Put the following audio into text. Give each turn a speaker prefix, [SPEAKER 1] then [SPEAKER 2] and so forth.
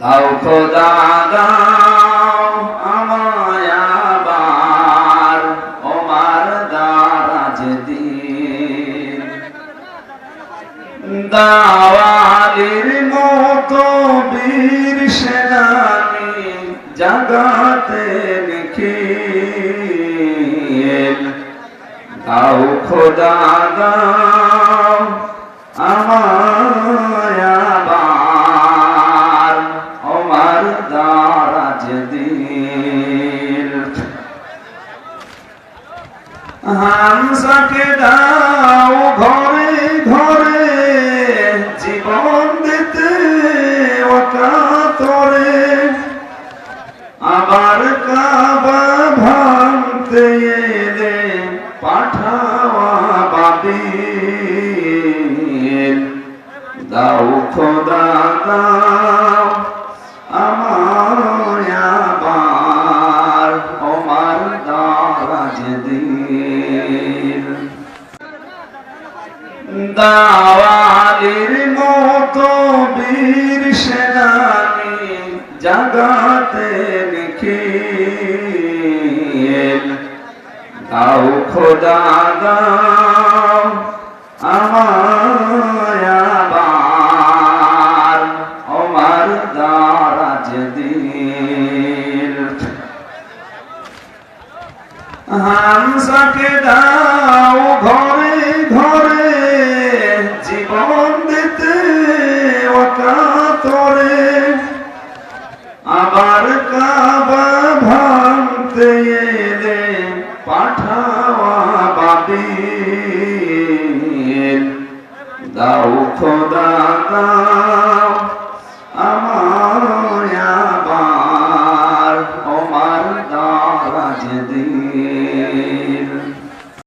[SPEAKER 1] দাও খোদা, দাও আমায় আবার, ওমার দারাজ দিন। দাওয়ালির মতো বীর সেনানি জাগাতে নিখিল। দাও খোদা, দাও আমায় দিল হামসাকে দাও ঘরে ঘরে, জীবন দিতে অকাতরে আবার কাবা ভাঙতে এলে পাঠাওয়া বাবিল দাও খোদা দাও দাওয়ালির মতো বীর সেনানি জাগাতে নিখিল। দাও খোদা, দাও আমায় আবার, ওমার দারাজ দিল। হামসাকে দাও ঘরে ঘরে অকাতরে আবার কাবা ভাঙতে এলে পাঠাওয়া বাবিল দাও খোদা দাও আমায় আবার ওমার দারাজ